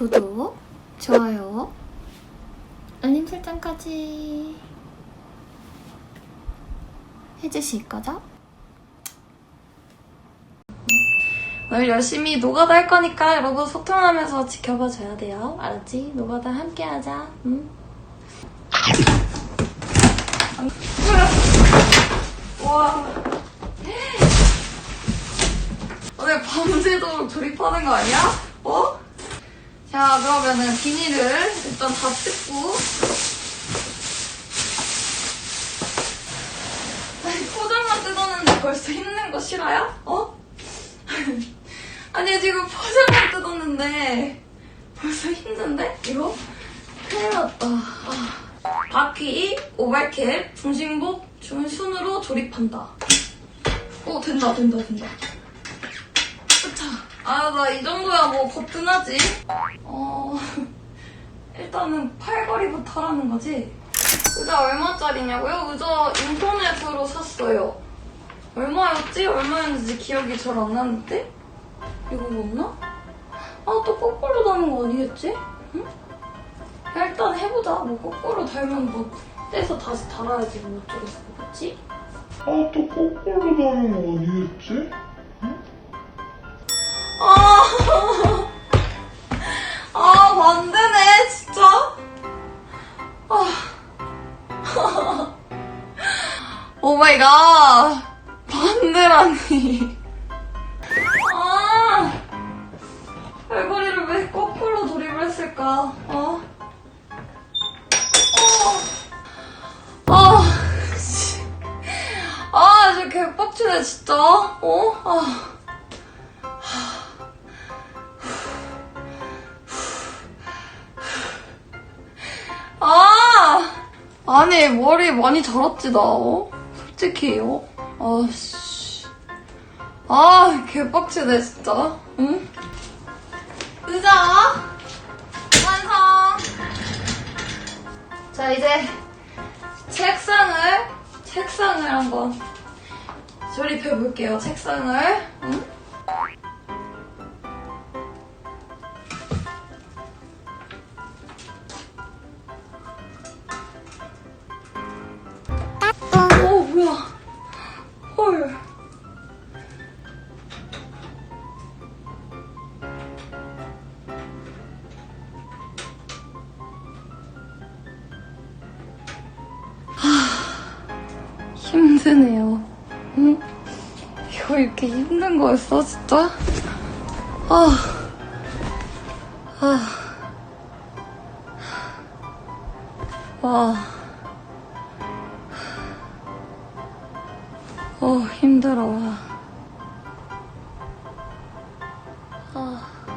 구독, 좋아요, 알림 설정까지 해주실 거죠? 오늘 열심히 노가다 할 거니까 여러분 소통하면서 지켜봐 줘야 돼요. 알았지? 노가다 함께 하자. 응? 와. 오늘 밤새도록 조립하는 거 아니야? 어? 자, 그러면은 비닐을 일단 다 뜯고. 아니, 포장만 뜯었는데 벌써 힘든 거 싫어요? 어? 아니, 지금 포장만 뜯었는데 벌써 힘든데? 이거? 큰일 났다. 아. 바퀴, 오발캡, 중심복, 중순으로 조립한다. 오, 된다, 된다, 된다. 아, 나 이 정도야 뭐 거뜬하지? 어, 일단은 팔걸이부터 하라는 거지? 의자 얼마짜리냐고요? 의자 인터넷으로 샀어요. 얼마였지? 얼마였는지 기억이 잘 안 나는데? 이거 맞나? 아, 또 거꾸로 다는 거 아니겠지? 응? 야, 일단 해보자. 뭐 거꾸로 달면 뭐 떼서 다시 달아야지 뭐 어쩌겠어. 그치? 아, 또 거꾸로 다는 거 아니겠지? 오 마이 갓. 반대라니. 아, 발걸이를 왜 거꾸로 조립을 했을까? 어? 어. 아, 씨. 아, 진짜 개빡치네, 진짜. 어? 아. 아! 아니, 머리 많이 자랐지, 나, 어? 솔직히요. 아, 씨. 아, 개빡치네, 진짜. 응? 의자! 완성! 자, 이제 책상을, 책상을 한번 조립해 볼게요, 책상을. 응? 헐. 하, 힘드네요. 응? 이거 이렇게 힘든 거였어, 진짜? 아. 아. 와. 어, 힘들어. 아.